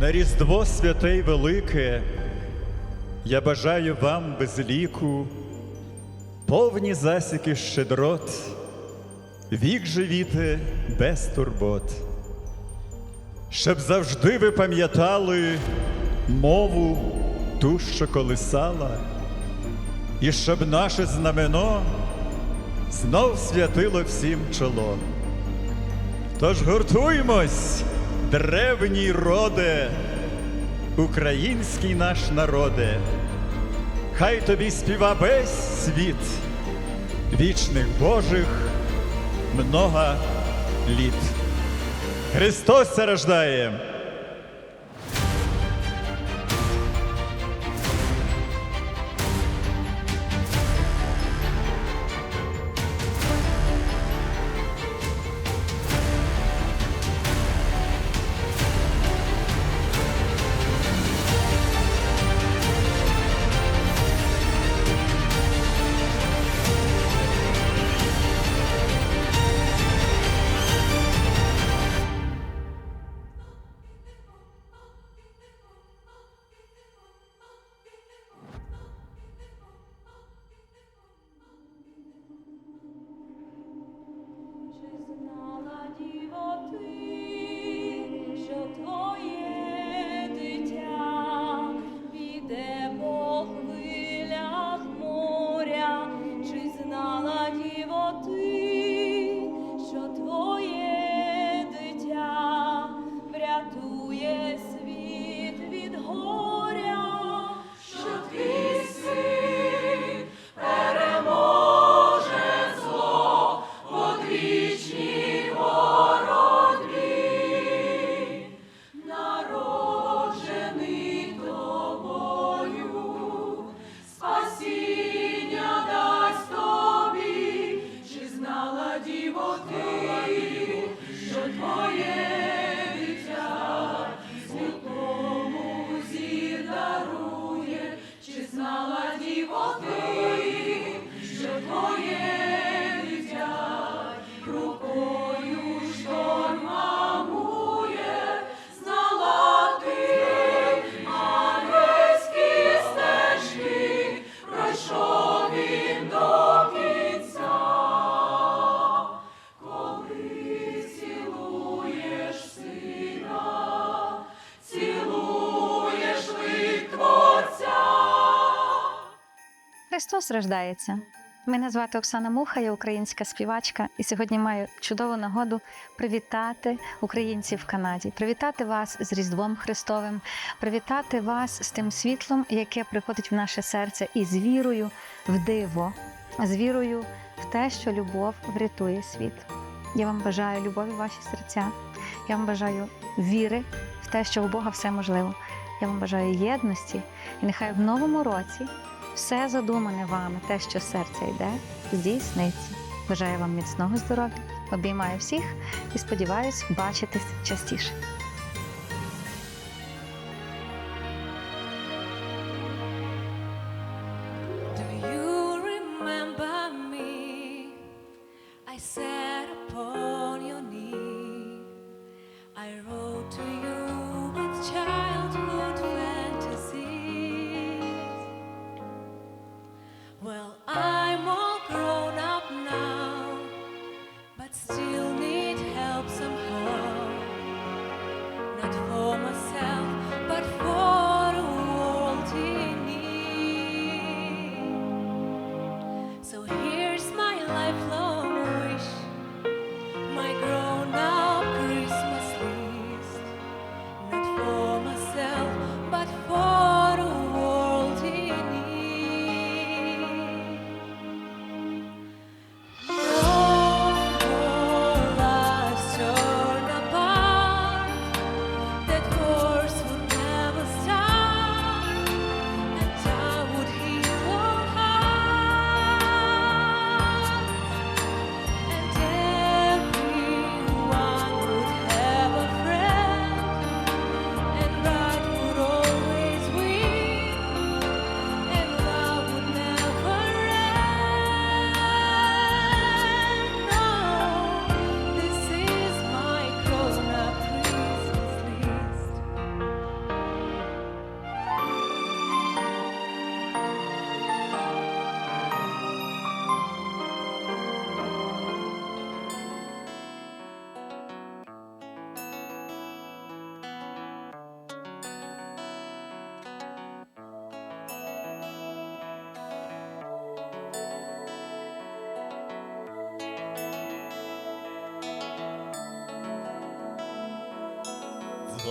На Різдво святе й велике, я бажаю вам без ліку, повні засіки щедрот, вік живіте без турбот, щоб завжди ви пам'ятали мову ту, що колисала, і щоб наше знамено знов святило всім чоло. Тож гуртуймось, древній роде, український наш народе, хай тобі співа весь світ, вічних Божих много літ. Христос рождає! Христос рождається. Мене звати Оксана Муха, я українська співачка, і сьогодні маю чудову нагоду привітати українців в Канаді, привітати вас з Різдвом Христовим, привітати вас з тим світлом, яке приходить в наше серце, і з вірою в диво, з вірою в те, що любов врятує світ. Я вам бажаю любові в ваші серця. Я вам бажаю віри в те, що у Бога все можливо. Я вам бажаю єдності, і нехай в новому році все задумане вами, те, що серце йде, здійсниться. Бажаю вам міцного здоров'я, обіймаю всіх і сподіваюсь бачитись частіше. Do you remember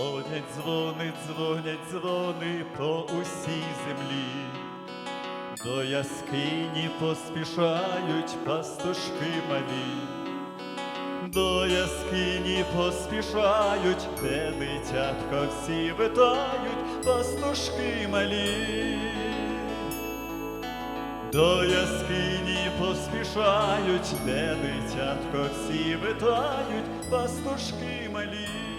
Дзвонять, дзвонить, дзвонять дзвони по усій землі. До яскині поспішають пастушки малі. До яскині поспішають, де дитятка всі витають, пастушки малі. До яскині поспішають, де дитятко всі витають, пастушки малі.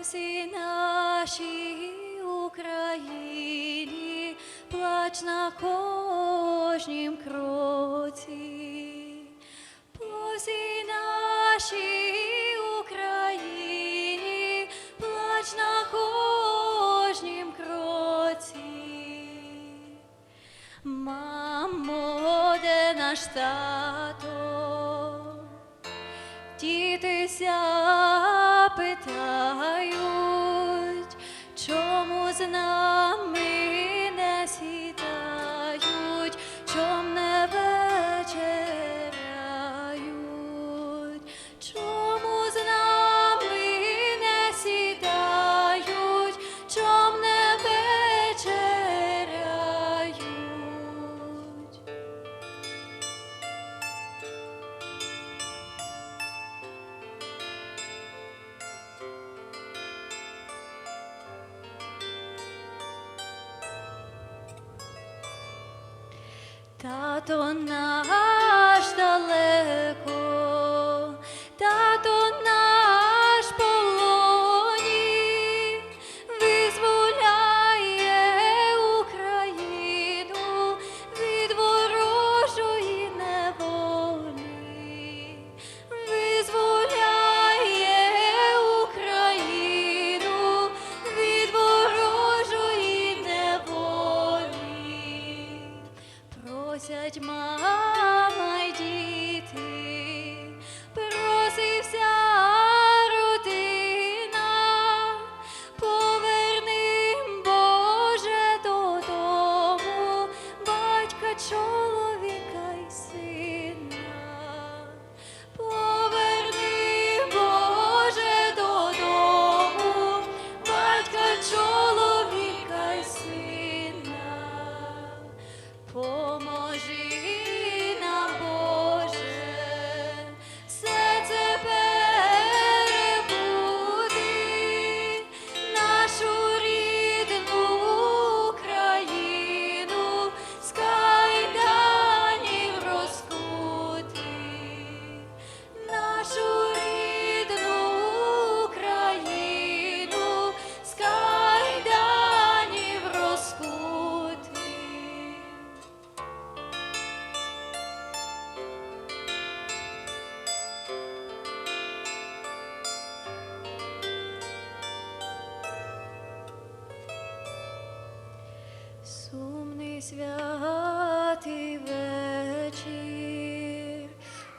Всій нашій Україні плач на кожнім кроці, по всій нашій Україні плач на кожнім кроці. Мамо, де наш тато? Дітися питають, чому з нами Тато наш Просять мама й діти, святий вечір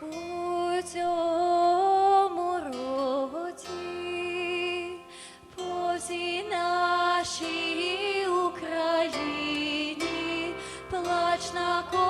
у цьому році. По нашій Україні плач на кожній